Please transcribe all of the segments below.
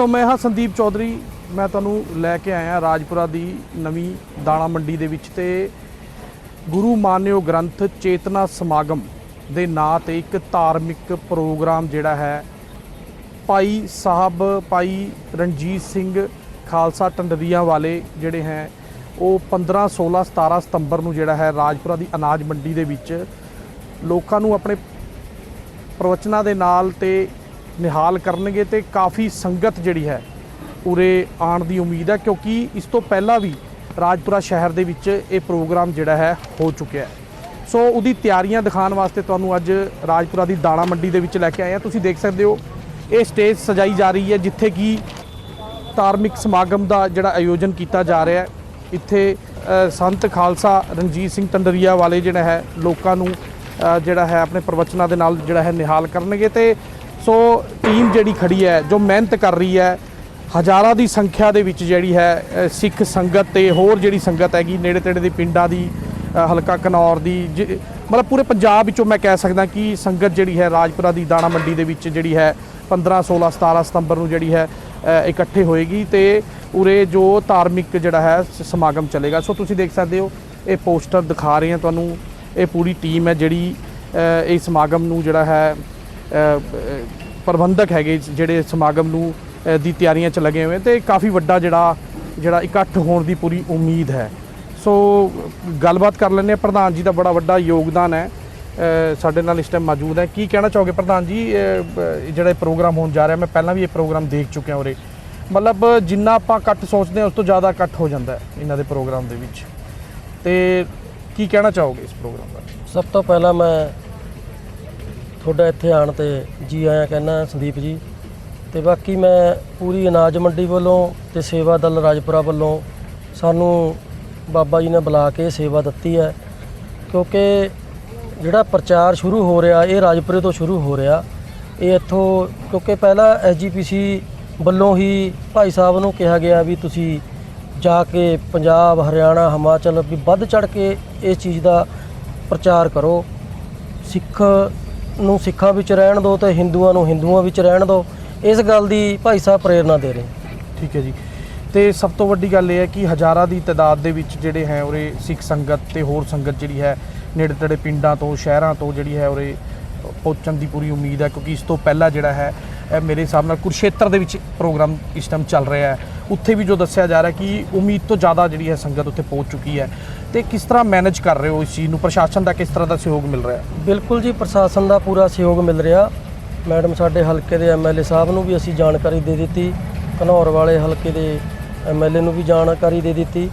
ਸੋ ਮੈਂ ਹਾਂ ਸੰਦੀਪ ਚੌਧਰੀ, ਮੈਂ ਤੁਹਾਨੂੰ ਲੈ ਕੇ ਆਇਆ ਰਾਜਪੁਰਾ ਦੀ ਨਵੀਂ ਦਾਣਾ ਮੰਡੀ ਦੇ ਵਿੱਚ ਤੇ ਗੁਰੂ ਮਾਨਿਓ ਗ੍ਰੰਥ ਚੇਤਨਾ ਸਮਾਗਮ ਦੇ ਨਾਂ ਤੇ ਇੱਕ ਧਾਰਮਿਕ ਪ੍ਰੋਗਰਾਮ ਜਿਹੜਾ ਹੈ, ਭਾਈ ਸਾਹਿਬ, ਭਾਈ ਰਣਜੀਤ ਸਿੰਘ ਖਾਲਸਾ ਟੰਡਰੀਆਂ ਵਾਲੇ ਜਿਹੜੇ ਹੈ, ਉਹ 15 16 17 ਸਤੰਬਰ ਨੂੰ ਜਿਹੜਾ ਹੈ ਰਾਜਪੁਰਾ ਦੀ ਅਨਾਜ ਮੰਡੀ ਦੇ ਵਿੱਚ ਲੋਕਾਂ ਨੂੰ ਆਪਣੇ ਪ੍ਰਵਚਨਾਂ ਦੇ ਨਾਲ ਤੇ ਨਿਹਾਲ ਕਰਨਗੇ ਤੇ ਕਾਫੀ ਸੰਗਤ ਜਿਹੜੀ ਹੈ ਉਰੇ ਆਉਣ ਦੀ ਉਮੀਦ ਹੈ, ਕਿਉਂਕਿ ਇਸ ਤੋਂ ਪਹਿਲਾਂ ਵੀ ਰਾਜਪੁਰਾ ਸ਼ਹਿਰ ਦੇ ਵਿੱਚ ਇਹ ਪ੍ਰੋਗਰਾਮ ਜਿਹੜਾ ਹੈ ਹੋ ਚੁੱਕਿਆ ਹੈ। ਸੋ ਉਹਦੀ ਤਿਆਰੀਆਂ ਦਿਖਾਉਣ ਵਾਸਤੇ ਤੁਹਾਨੂੰ ਅੱਜ ਰਾਜਪੁਰਾ ਦੀ ਦਾਣਾ ਮੰਡੀ ਦੇ ਵਿੱਚ ਲੈ ਕੇ ਆਏ ਹਾਂ। ਤੁਸੀਂ ਦੇਖ ਸਕਦੇ ਹੋ, ਇਹ ਸਟੇਜ ਸਜਾਈ ਜਾ ਰਹੀ ਹੈ, ਜਿੱਥੇ ਕਿ ਧਾਰਮਿਕ ਸਮਾਗਮ ਦਾ ਜਿਹੜਾ ਆਯੋਜਨ ਕੀਤਾ ਜਾ ਰਿਹਾ ਹੈ। ਇੱਥੇ ਸੰਤ ਖਾਲਸਾ ਰਣਜੀਤ ਸਿੰਘ ਟੰਡਰੀਆ ਵਾਲੇ ਜਿਹੜਾ ਹੈ, ਲੋਕਾਂ ਨੂੰ ਜਿਹੜਾ ਹੈ, ਆਪਣੇ ਪ੍ਰਵਚਨਾਂ ਦੇ ਨਾਲ ਜਿਹੜਾ ਹੈ ਨਿਹਾਲ ਕਰਨਗੇ ਤੇ ਸੋ ਟੀਮ ਜਿਹੜੀ ਖੜੀ ਹੈ, ਜੋ ਮਿਹਨਤ ਕਰ ਰਹੀ ਹੈ, ਹਜ਼ਾਰਾਂ ਦੀ ਸੰਖਿਆ ਦੇ ਵਿੱਚ ਜਿਹੜੀ ਹੈ ਸਿੱਖ ਸੰਗਤ ਤੇ ਹੋਰ ਜਿਹੜੀ ਸੰਗਤ ਹੈਗੀ ਨੇੜੇ ਤੇੜੇ ਦੇ ਪਿੰਡਾਂ ਦੀ ਹਲਕਾ ਕਨੌਰ ਦੀ, ਜ- ਮਤਲਬ ਪੂਰੇ ਪੰਜਾਬ ਵਿੱਚੋਂ ਮੈਂ ਕਹਿ ਸਕਦਾ ਕਿ ਸੰਗਤ ਜਿਹੜੀ ਹੈ, ਰਾਜਪੁਰਾ ਦੀ ਦਾਣਾ ਮੰਡੀ ਦੇ ਵਿੱਚ ਜਿਹੜੀ ਹੈ 15 16 17 ਸਤੰਬਰ ਨੂੰ ਜਿਹੜੀ ਹੈ ਇਕੱਠੇ ਹੋਏਗੀ ਤੇ ਉਰੇ ਜੋ ਧਾਰਮਿਕ ਜਿਹੜਾ ਹੈ ਸਮਾਗਮ ਚੱਲੇਗਾ। ਸੋ ਤੁਸੀਂ ਦੇਖ ਸਕਦੇ ਹੋ, ਇਹ ਪੋਸਟਰ ਦਿਖਾ ਰਹੇ ਹਾਂ ਤੁਹਾਨੂੰ। ਇਹ ਪੂਰੀ ਟੀਮ ਹੈ ਜਿਹੜੀ ਇਹ ਸਮਾਗਮ ਨੂੰ ਜਿਹੜਾ ਹੈ ਪ੍ਰਬੰਧਕ ਹੈਗੇ ਜਿਹੜੇ ਸਮਾਗਮ ਨੂੰ ਦੀ ਤਿਆਰੀਆਂ 'ਚ ਲੱਗੇ ਹੋਏ ਤੇ ਕਾਫੀ ਵੱਡਾ ਜਿਹੜਾ ਜਿਹੜਾ ਇਕੱਠ ਹੋਣ ਦੀ ਪੂਰੀ ਉਮੀਦ ਹੈ। ਸੋ, ਗੱਲਬਾਤ ਕਰ ਲੈਂਦੇ ਹਾਂ ਪ੍ਰਧਾਨ ਜੀ ਦਾ ਬੜਾ ਵੱਡਾ ਯੋਗਦਾਨ ਹੈ। ਸਾਡੇ ਨਾਲ ਇਸ ਟਾਈਮ ਮੌਜੂਦ ਹੈ। ਕੀ ਕਹਿਣਾ ਚਾਹੋਗੇ ਪ੍ਰਧਾਨ ਜੀ? ਜਿਹੜਾ ਇਹ ਪ੍ਰੋਗਰਾਮ ਹੋਣ ਜਾ ਰਿਹਾ, ਮੈਂ ਪਹਿਲਾਂ ਵੀ ਇਹ ਪ੍ਰੋਗਰਾਮ ਦੇਖ ਚੁੱਕਿਆ ਉਰੇ। ਮਤਲਬ, ਜਿੰਨਾ ਆਪਾਂ ਇਕੱਠ ਸੋਚਦੇ ਹਾਂ, ਉਸ ਤੋਂ ਜ਼ਿਆਦਾ ਇਕੱਠ ਹੋ ਜਾਂਦਾ ਹੈ ਇਹਨਾਂ ਦੇ ਪ੍ਰੋਗਰਾਮ ਦੇ ਵਿੱਚ। ਤੇ ਕੀ ਕਹਿਣਾ ਚਾਹੋਗੇ ਇਸ ਪ੍ਰੋਗਰਾਮ ਬਾਰੇ? ਸਭ ਤੋਂ ਪਹਿਲਾਂ ਮੈਂ ਤੁਹਾਡਾ ਇੱਥੇ ਆਣ ਤੇ ਜੀ ਆਇਆਂ ਕਹਿਣਾ ਸੰਦੀਪ ਜੀ। ਤੇ ਬਾਕੀ ਮੈਂ ਪੂਰੀ ਅਨਾਜ ਮੰਡੀ ਵੱਲੋਂ ਤੇ ਸੇਵਾ ਦਲ ਰਾਜਪੁਰਾ ਵੱਲੋਂ ਸਾਨੂੰ ਬਾਬਾ ਜੀ ਨੇ ਬੁਲਾ ਕੇ ਸੇਵਾ ਦਿੱਤੀ ਹੈ। ਕਿਉਂਕਿ ਜਿਹੜਾ ਪ੍ਰਚਾਰ ਸ਼ੁਰੂ ਹੋ ਰਿਹਾ, ਇਹ ਰਾਜਪੁਰੇ ਤੋਂ ਸ਼ੁਰੂ ਹੋ ਰਿਹਾ। ਇਹ ਇੱਥੋਂ ਕਿਉਂਕਿ ਪਹਿਲਾਂ ਐਸਜੀਪੀਸੀ ਵੱਲੋਂ ਹੀ ਭਾਈ ਸਾਹਿਬ ਨੂੰ ਕਿਹਾ ਗਿਆ ਵੀ ਤੁਸੀਂ ਜਾ ਕੇ ਪੰਜਾਬ, ਹਰਿਆਣਾ, ਹਿਮਾਚਲ ਵੀ ਵੱਧ ਚੜ ਕੇ ਇਸ ਚੀਜ਼ ਦਾ ਪ੍ਰਚਾਰ ਕਰੋ। ਸਿੱਖ ਨੂੰ ਸਿੱਖਾਂ ਵਿੱਚ ਰਹਿਣ ਦਿਓ ਤੇ ਹਿੰਦੂਆਂ ਨੂੰ ਹਿੰਦੂਆਂ ਵਿੱਚ ਰਹਿਣ ਦਿਓ, ਇਸ ਗੱਲ ਦੀ ਭਾਈ ਸਾਹਿਬ ਪ੍ਰੇਰਣਾ ਦੇ ਰਹੇ ਠੀਕ ਹੈ ਜੀ। ਤੇ ਸਭ ਤੋਂ ਵੱਡੀ ਗੱਲ ਇਹ ਹੈ ਕਿ ਹਜ਼ਾਰਾਂ ਦੀ ਤਾਦਾਦ ਦੇ ਵਿੱਚ ਜਿਹੜੇ ਹੈ ਉਰੇ ਸਿੱਖ ਸੰਗਤ ਤੇ ਹੋਰ ਸੰਗਤ ਜਿਹੜੀ ਹੈ ਨੇੜੇ ਤੇੜੇ ਪਿੰਡਾਂ ਤੋਂ, ਸ਼ਹਿਰਾਂ ਤੋਂ ਜਿਹੜੀ ਹੈ ਉਰੇ ਪਹੁੰਚਣ ਦੀ ਪੂਰੀ ਉਮੀਦ ਹੈ, ਕਿਉਂਕਿ ਇਸ ਤੋਂ ਪਹਿਲਾਂ ਜਿਹੜਾ ਹੈ, ਇਹ ਮੇਰੇ ਹਿਸਾਬ ਨਾਲ ਕੁਰਸ਼ੇਤਰ ਦੇ ਵਿੱਚ ਪ੍ਰੋਗਰਾਮ ਇਸ ਟਾਈਮ ਚੱਲ ਰਿਹਾ ਹੈ। ਉੱਥੇ ਵੀ ਜੋ ਦੱਸਿਆ ਜਾ ਰਿਹਾ ਕਿ ਉਮੀਦ ਤੋਂ ਜ਼ਿਆਦਾ ਜਿਹੜੀ ਹੈ ਸੰਗਤ ਉੱਥੇ ਪਹੁੰਚ ਚੁੱਕੀ ਹੈ। ਤੇ ਕਿਸ ਤਰ੍ਹਾਂ ਮੈਨੇਜ ਕਰ ਰਹੇ ਹੋ ਇਸ ਚੀਜ਼ ਨੂੰ? ਪ੍ਰਸ਼ਾਸਨ ਦਾ ਕਿਸ ਤਰ੍ਹਾਂ ਦਾ ਸਹਿਯੋਗ ਮਿਲ ਰਿਹਾ? ਹੈ ਬਿਲਕੁਲ ਜੀ, ਪ੍ਰਸ਼ਾਸਨ ਦਾ ਪੂਰਾ ਸਹਿਯੋਗ ਮਿਲ ਰਿਹਾ। ਮੈਡਮ ਸਾਡੇ ਹਲਕੇ ਦੇ ਐਮਐਲਏ ਸਾਹਿਬ ਨੂੰ ਵੀ ਅਸੀਂ ਜਾਣਕਾਰੀ ਦੇ ਦਿੱਤੀ। ਘਨੌਰ ਵਾਲੇ ਹਲਕੇ ਦੇ ਐਮਐਲਏ ਨੂੰ ਵੀ ਜਾਣਕਾਰੀ ਦੇ ਦਿੱਤੀ।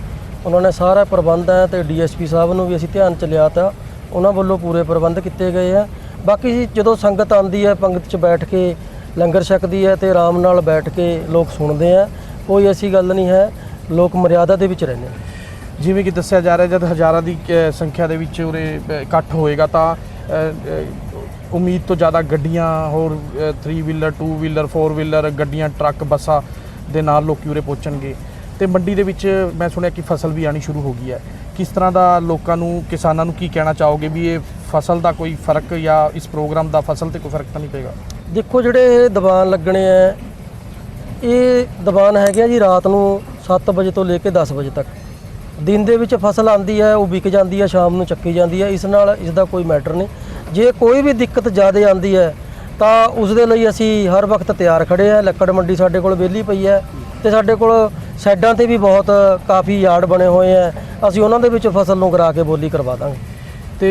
ਉਹਨਾਂ ਨੇ ਸਾਰਾ ਪ੍ਰਬੰਧ ਹੈ ਤੇ ਡੀਐਸਪੀ ਸਾਹਿਬ ਨੂੰ ਵੀ ਅਸੀਂ ਧਿਆਨ ਚ ਲਿਆ ਤਾ। ਉਹਨਾਂ ਵੱਲੋਂ ਪੂਰੇ ਪ੍ਰਬੰਧ ਕੀਤੇ ਗਏ ਆ ਬਾਕੀ ਜੀ, ਜਦੋਂ ਸੰਗਤ ਆਉਂਦੀ ਹੈ, ਪੰਗਤ ਚ ਬੈਠ ਕੇ ਲੰਗਰ ਛਕਦੀ ਹੈ ਤੇ ਆਰਾਮ ਨਾਲ ਬੈਠ ਕੇ ਲੋਕ ਸੁਣਦੇ ਆ ਕੋਈ ਐਸੀ ਗੱਲ ਨਹੀਂ ਹੈ। ਲੋਕ ਮਰਿਆਦਾ ਦੇ ਵਿੱਚ ਰਹਿੰਦੇ ਆ ਜਿਵੇਂ ਕਿ ਦੱਸਿਆ ਜਾ ਰਿਹਾ ਜਦ ਹਜ਼ਾਰਾਂ ਦੀ ਅ, ਸੰਖਿਆ ਦੇ ਵਿੱਚ ਉਰੇ ਇਕੱਠ ਹੋਏਗਾ ਤਾਂ ਉਮੀਦ ਤੋਂ ਜ਼ਿਆਦਾ ਗੱਡੀਆਂ ਹੋਰ 3 ਵੀਲਰ 2 ਵੀਲਰ 4 ਵੀਲਰ ਗੱਡੀਆਂ ਟਰੱਕ ਬੱਸਾਂ ਦੇ ਨਾਲ ਲੋਕੀ ਉਰੇ ਪਹੁੰਚਣਗੇ। ਤੇ ਮੰਡੀ ਦੇ ਵਿੱਚ ਮੈਂ ਸੁਣਿਆ ਕਿ ਫਸਲ ਵੀ ਆਣੀ ਸ਼ੁਰੂ ਹੋ ਗਈ ਹੈ। ਕਿਸ ਤਰ੍ਹਾਂ ਦਾ ਲੋਕਾਂ ਨੂੰ ਕਿਸਾਨਾਂ ਨੂੰ ਕੀ ਕਹਿਣਾ ਚਾਹੋਗੇ ਵੀ ਇਹ ਫਸਲ ਦਾ ਕੋਈ ਫ਼ਰਕ ਜਾਂ ਇਸ ਪ੍ਰੋਗਰਾਮ ਦਾ ਫਸਲ ਤੇ ਕੋਈ ਫ਼ਰਕ ਤਾਂ ਨਹੀਂ ਪਏਗਾ? ਦੇਖੋ ਜਿਹੜੇ ਦਬਾਨ ਲੱਗਣੇ ਆ ਇਹ ਦੀਵਾਨ ਹੈਗੇ ਆ ਜੀ ਰਾਤ ਨੂੰ 7 ਵਜੇ ਤੋਂ ਲੈ ਕੇ 10 ਵਜੇ ਤੱਕ। ਦਿਨ ਦੇ ਵਿੱਚ ਫਸਲ ਆਂਦੀ ਹੈ ਉਹ ਵਿਕ ਜਾਂਦੀ ਹੈ ਸ਼ਾਮ ਨੂੰ ਚੱਕੀ ਜਾਂਦੀ ਹੈ ਇਸ ਨਾਲ ਇਸ ਦਾ ਕੋਈ ਮੈਟਰ ਨਹੀਂ। ਜੇ ਕੋਈ ਵੀ ਦਿੱਕਤ ਜ਼ਿਆਦਾ ਆਂਦੀ ਹੈ ਤਾਂ ਉਸ ਦੇ ਲਈ ਅਸੀਂ ਹਰ ਵਕਤ ਤਿਆਰ ਖੜੇ ਆ ਲੱਕੜ ਮੰਡੀ ਸਾਡੇ ਕੋਲ ਵਿਹਲੀ ਪਈ ਹੈ ਤੇ ਸਾਡੇ ਕੋਲ ਸਾਈਡਾਂ ਤੇ ਵੀ ਬਹੁਤ ਕਾਫੀ ਯਾਰਡ ਬਣੇ ਹੋਏ ਆ ਅਸੀਂ ਉਹਨਾਂ ਦੇ ਵਿੱਚ ਫਸਲ ਨੂੰ ਗਰਾ ਕੇ ਬੋਲੀ ਕਰਵਾ ਦਾਂਗੇ। ਤੇ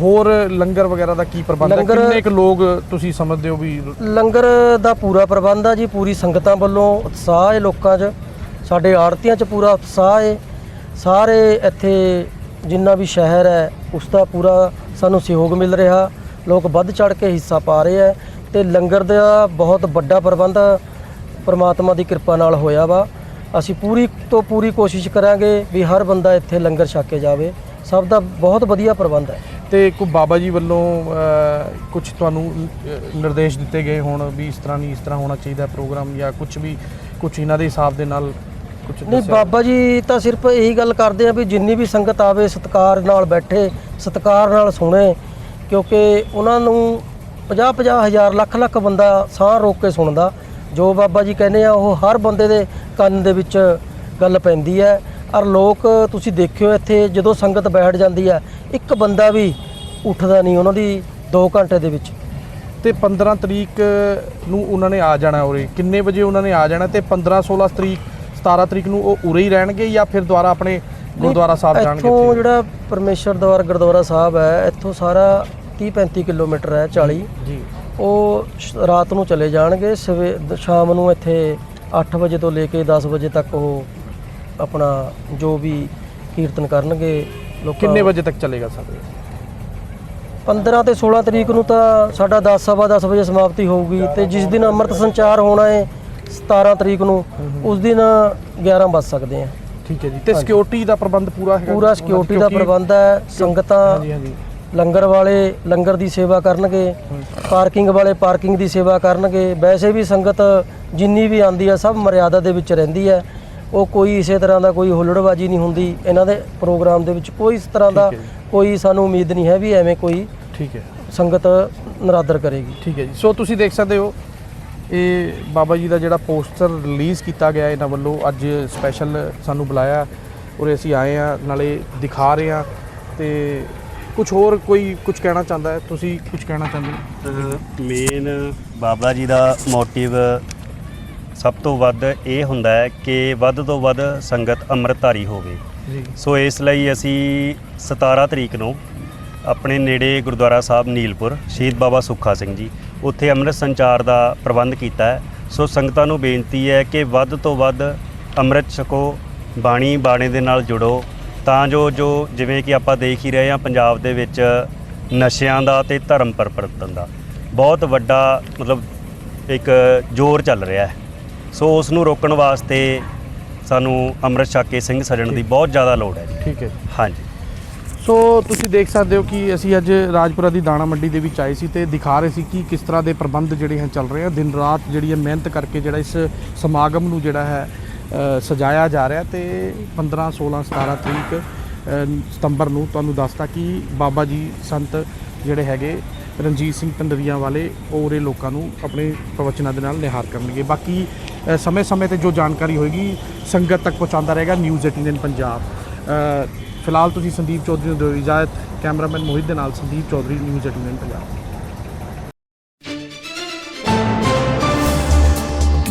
ਹੋਰ ਲੰਗਰ ਵਗੈਰਾ ਦਾ ਕੀ ਪ੍ਰਬੰਧ ਹੈ? ਕਿੰਨੇ ਕੁ ਲੋਕ ਤੁਸੀਂ ਸਮਝਦੇ ਹੋ ਵੀ ਲੰਗਰ ਦਾ ਪੂਰਾ ਪ੍ਰਬੰਧ ਆ ਜੀ ਪੂਰੀ ਸੰਗਤਾਂ ਵੱਲੋਂ ਉਤਸ਼ਾਹ ਹੈ ਲੋਕਾਂ 'ਚ। ਸਾਡੇ ਆੜਤੀਆਂ 'ਚ ਪੂਰਾ ਉਤਸ਼ਾਹ ਹੈ। ਸਾਰੇ ਇੱਥੇ ਜਿੰਨਾ ਵੀ ਸ਼ਹਿਰ ਹੈ, ਉਸ ਦਾ ਪੂਰਾ ਸਾਨੂੰ ਸਹਿਯੋਗ ਮਿਲ ਰਿਹਾ। ਲੋਕ ਵੱਧ ਚੜ ਕੇ ਹਿੱਸਾ ਪਾ ਰਹੇ ਹੈ ਤੇ ਲੰਗਰ ਦਾ ਬਹੁਤ ਵੱਡਾ ਪ੍ਰਬੰਧ ਪ੍ਰਮਾਤਮਾ ਦੀ ਕਿਰਪਾ ਨਾਲ ਹੋਇਆ ਵਾ। ਅਸੀਂ ਪੂਰੀ ਤੋਂ ਪੂਰੀ ਕੋਸ਼ਿਸ਼ ਕਰਾਂਗੇ ਵੀ ਹਰ ਬੰਦਾ ਇੱਥੇ ਲੰਗਰ ਛਕ ਕੇ ਜਾਵੇ। ਸਭ ਦਾ ਬਹੁਤ ਵਧੀਆ ਪ੍ਰਬੰਧ ਹੈ। ਤੇ ਕੋਈ ਬਾਬਾ ਜੀ ਵੱਲੋਂ ਕੁਝ ਤੁਹਾਨੂੰ ਨਿਰਦੇਸ਼ ਦਿੱਤੇ ਗਏ ਹੋਣ ਵੀ ਇਸ ਤਰ੍ਹਾਂ ਨਹੀਂ ਇਸ ਤਰ੍ਹਾਂ ਹੋਣਾ ਚਾਹੀਦਾ ਪ੍ਰੋਗਰਾਮ ਜਾਂ ਕੁਝ ਵੀ ਕੁਝ ਇਹਨਾਂ ਦੇ ਹਿਸਾਬ ਦੇ ਨਾਲ ਕੁਝ ਨਹੀਂ ਬਾਬਾ ਜੀ ਤਾਂ ਸਿਰਫ ਇਹੀ ਗੱਲ ਕਰਦੇ ਆ ਵੀ ਜਿੰਨੀ ਵੀ ਸੰਗਤ ਆਵੇ ਸਤਕਾਰ ਨਾਲ ਬੈਠੇ ਸਤਕਾਰ ਨਾਲ ਸੁਣੇ ਕਿਉਂਕਿ ਉਹਨਾਂ ਨੂੰ 50 50 ਹਜ਼ਾਰ ਲੱਖ ਲੱਖ ਬੰਦਾ ਸਾਹ ਰੋਕ ਕੇ ਸੁਣਦਾ। ਜੋ ਬਾਬਾ ਜੀ ਕਹਿੰਦੇ ਆ ਉਹ ਹਰ ਬੰਦੇ ਦੇ ਕੰਨ ਦੇ ਵਿੱਚ ਗੱਲ ਪੈਂਦੀ ਹੈ। ਔਰ ਲੋਕ ਤੁਸੀਂ ਦੇਖਿਓ ਇੱਥੇ ਜਦੋਂ ਸੰਗਤ ਬੈਠ ਜਾਂਦੀ ਹੈ ਇੱਕ ਬੰਦਾ ਵੀ ਉੱਠਦਾ ਨਹੀਂ ਉਹਨਾਂ ਦੀ 2 ਘੰਟੇ ਦੇ ਵਿੱਚ। ਤੇ 15 ਤਰੀਕ ਨੂੰ ਉਹਨਾਂ ਨੇ ਆ ਜਾਣਾ ਉਰੇ। ਕਿੰਨੇ ਵਜੇ ਉਹਨਾਂ ਨੇ ਆ ਜਾਣਾ ਤੇ 15 16 ਤਰੀਕ 17 ਤਰੀਕ ਨੂੰ ਉਹ ਉਰੇ ਹੀ ਰਹਿਣਗੇ ਜਾਂ ਫਿਰ ਦੁਬਾਰਾ ਆਪਣੇ ਗੁਰਦੁਆਰਾ ਸਾਹਿਬ ਜਾਣਗੇ ਇੱਥੋਂ? ਜਿਹੜਾ ਪਰਮੇਸ਼ਰ ਦਵਾਰ ਗੁਰਦੁਆਰਾ ਸਾਹਿਬ ਹੈ ਇੱਥੋਂ ਸਾਰਾ 30 35 ਕਿਲੋਮੀਟਰ ਹੈ 40 ਜੀ। ਉਹ ਰਾਤ ਨੂੰ ਚਲੇ ਜਾਣਗੇ ਸ਼ਾਮ ਨੂੰ ਇੱਥੇ 8 ਵਜੇ ਤੋਂ ਲੈ ਕੇ 10 ਵਜੇ ਤੱਕ ਉਹ ਆਪਣਾ ਜੋ ਵੀ ਕੀਰਤਨ ਕਰਨਗੇ ਲੋਕਾਂ ਕਿੰਨੇ ਵਜੇ ਤੱਕ ਚੱਲੇਗਾ ਸਰ? 15 ਤੇ 16 ਤਰੀਕ ਨੂੰ ਤਾਂ ਸਾਡਾ 10 ਸਵਾ 10 ਵਜੇ ਸਮਾਪਤੀ ਹੋਊਗੀ ਤੇ ਜਿਸ ਦਿਨ ਅੰਮ੍ਰਿਤ ਸੰਚਾਰ ਹੋਣਾ ਹੈ 17 ਤਰੀਕ ਨੂੰ ਉਸ ਦਿਨ 11 ਵੱਜ ਸਕਦੇ ਆ। ਠੀਕ ਹੈ ਜੀ। ਤੇ ਸਿਕਿਉਰਿਟੀ ਦਾ ਪ੍ਰਬੰਧ ਪੂਰਾ ਹੈਗਾ? ਪੂਰਾ ਸਿਕਿਉਰਿਟੀ ਦਾ ਪ੍ਰਬੰਧ ਹੈ ਸੰਗਤਾਂ ਹਾਂਜੀ ਹਾਂਜੀ। ਲੰਗਰ ਵਾਲੇ ਲੰਗਰ ਦੀ ਸੇਵਾ ਕਰਨਗੇ ਪਾਰਕਿੰਗ ਵਾਲੇ ਪਾਰਕਿੰਗ ਦੀ ਸੇਵਾ ਕਰਨਗੇ। ਵੈਸੇ ਵੀ ਸੰਗਤ ਜਿੰਨੀ ਵੀ ਆਂਦੀ ਹੈ ਸਭ ਮਰਿਆਦਾ ਦੇ ਵਿੱਚ ਰਹਿੰਦੀ ਹੈ। ਉਹ ਕੋਈ ਇਸੇ ਤਰ੍ਹਾਂ ਦਾ ਕੋਈ ਹੁੱਲੜਬਾਜੀ ਨਹੀਂ ਹੁੰਦੀ। ਇਹਨਾਂ ਦੇ ਪ੍ਰੋਗਰਾਮ ਦੇ ਵਿੱਚ ਕੋਈ ਇਸ ਤਰ੍ਹਾਂ ਦਾ ਠੀਕ ਹੈ ਜੀ। ਕੋਈ ਸਾਨੂੰ ਉਮੀਦ ਨਹੀਂ ਹੈ ਵੀ ਐਵੇਂ ਕੋਈ ਠੀਕ ਹੈ। ਸੰਗਤ ਨਰਾਦਰ ਕਰੇਗੀ। ਠੀਕ ਹੈ ਜੀ। ਸੋ ਤੁਸੀਂ ਦੇਖ ਸਕਦੇ ਹੋ ਇਹ ਬਾਬਾ ਜੀ ਦਾ ਜਿਹੜਾ ਪੋਸਟਰ ਰਿਲੀਜ਼ ਕੀਤਾ ਗਿਆ ਇਹਨਾਂ ਵੱਲੋਂ ਅੱਜ ਸਪੈਸ਼ਲ ਸਾਨੂੰ ਬੁਲਾਇਆ ਉਰੇ ਅਸੀਂ ਆਏ ਆ ਨਾਲੇ ਦਿਖਾ ਰਹੇ ਆ ਤੇ ਕੁਝ ਹੋਰ ਕੋਈ ਕੁਝ ਕਹਿਣਾ ਚਾਹੁੰਦਾ ਹੈ? ਤੁਸੀਂ ਕੁਝ ਕਹਿਣਾ ਚਾਹੁੰਦੇ ਮੇਨ ਬਾਬਾ ਜੀ ਦਾ ਮੋਟਿਵ ਸਭ ਤੋਂ ਵੱਧ ਇਹ ਹੁੰਦਾ ਹੈ ਕਿ ਵੱਧ ਤੋਂ ਵੱਧ ਸੰਗਤ ਅੰਮ੍ਰਿਤਧਾਰੀ ਹੋਵੇ। ਸੋ ਇਸ ਲਈ ਅਸੀਂ 17 ਤਰੀਕ ਨੂੰ ਆਪਣੇ ਨੇੜੇ ਗੁਰਦੁਆਰਾ ਸਾਹਿਬ ਨੀਲਪੁਰ ਸ਼ਹੀਦ ਬਾਬਾ ਸੁੱਖਾ ਸਿੰਘ ਜੀ ਉੱਥੇ ਅੰਮ੍ਰਿਤ ਸੰਚਾਰ ਦਾ ਪ੍ਰਬੰਧ ਕੀਤਾ ਹੈ। ਸੋ ਸੰਗਤਾਂ ਨੂੰ ਬੇਨਤੀ ਹੈ ਕਿ ਵੱਧ ਤੋਂ ਵੱਧ ਅੰਮ੍ਰਿਤ ਛਕੋ ਬਾਣੀ ਬਾਣੇ ਦੇ ਨਾਲ ਜੁੜੋ। ਤਾਂ ਜੋ ਜੋ ਜਿਵੇਂ ਕਿ ਆਪਾਂ ਦੇਖ ਹੀ ਰਹੇ ਹਾਂ ਪੰਜਾਬ ਦੇ ਵਿੱਚ ਨਸ਼ਿਆਂ ਦਾ ਤੇ ਧਰਮ ਪਰਿਵਰਤਨ ਦਾ ਬਹੁਤ ਵੱਡਾ ਮਤਲਬ ਇੱਕ ਜ਼ੋਰ ਚੱਲ ਰਿਹਾ ਹੈ। ਸੋ ਉਸ ਨੂੰ ਰੋਕਣ ਵਾਸਤੇ ਸਾਨੂੰ ਅੰਮ੍ਰਿਤ ਛਕ ਕੇ ਸਿੰਘ ਸਜਣ ਦੀ ਬਹੁਤ ਜ਼ਿਆਦਾ ਲੋੜ ਹੈ ਜੀ। ਠੀਕ ਹੈ ਹਾਂਜੀ। ਸੋ ਤੁਸੀਂ ਦੇਖ ਸਕਦੇ ਹੋ ਕਿ ਅਸੀਂ ਅੱਜ ਰਾਜਪੁਰਾ ਦੀ ਦਾਣਾ ਮੰਡੀ ਦੇ ਵਿੱਚ ਆਏ ਸੀ ਤੇ ਦਿਖਾ ਰਹੇ ਸੀ ਕਿ ਕਿਸ ਤਰ੍ਹਾਂ ਦੇ ਪ੍ਰਬੰਧ ਜਿਹੜੇ ਹਨ ਚੱਲ ਰਹੇ ਆ। ਦਿਨ ਰਾਤ ਜਿਹੜੀ ਹੈ ਮਿਹਨਤ ਕਰਕੇ ਜਿਹੜਾ ਇਸ ਸਮਾਗਮ ਨੂੰ ਜਿਹੜਾ ਹੈ ਸਜਾਇਆ ਜਾ ਰਿਹਾ ਤੇ 15 16 17 ਤਰੀਕ ਸਤੰਬਰ ਨੂੰ ਤੁਹਾਨੂੰ ਦੱਸਤਾ ਕਿ ਬਾਬਾ ਜੀ ਸੰਤ ਜਿਹੜੇ ਹੈਗੇ ਰਣਜੀਤ ਸਿੰਘ ਟੰਡਰੀਆਂ ਵਾਲੇ, ਉਹ ਉਰੇ ਲੋਕਾਂ ਨੂੰ ਆਪਣੇ ਪ੍ਰਵਚਨਾਂ ਦੇ ਨਾਲ ਨਿਹਾਰ ਕਰਨਗੇ। ਬਾਕੀ ਸਮੇਂ-ਸਮੇਂ ਤੇ ਜੋ ਜਾਣਕਾਰੀ ਹੋਏਗੀ, ਸੰਗਤ ਤੱਕ ਪਹੁੰਚਾਉਂਦਾ ਰਹੇਗਾ ਨਿਊਜ਼ 18 ਪੰਜਾਬ। ਫਿਲਹਾਲ ਤੁਸੀਂ ਸੰਦੀਪ ਚੌਧਰੀ ਨੂੰ ਦਿਓ ਇਜਾਜ਼ਤ, ਕੈਮਰਾਮੈਨ ਮੋਹਿਤ ਦੇ ਨਾਲ ਸੰਦੀਪ ਚੌਧਰੀ, ਨਿਊਜ਼ 18 ਪੰਜਾਬ।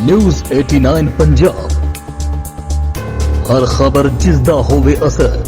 ਨਿਊਜ਼ 89 ਪੰਜਾਬ। ਹਰ ਖਬਰ ਜਿਸ ਦਾ ਹੋਵੇ ਅਸਰ।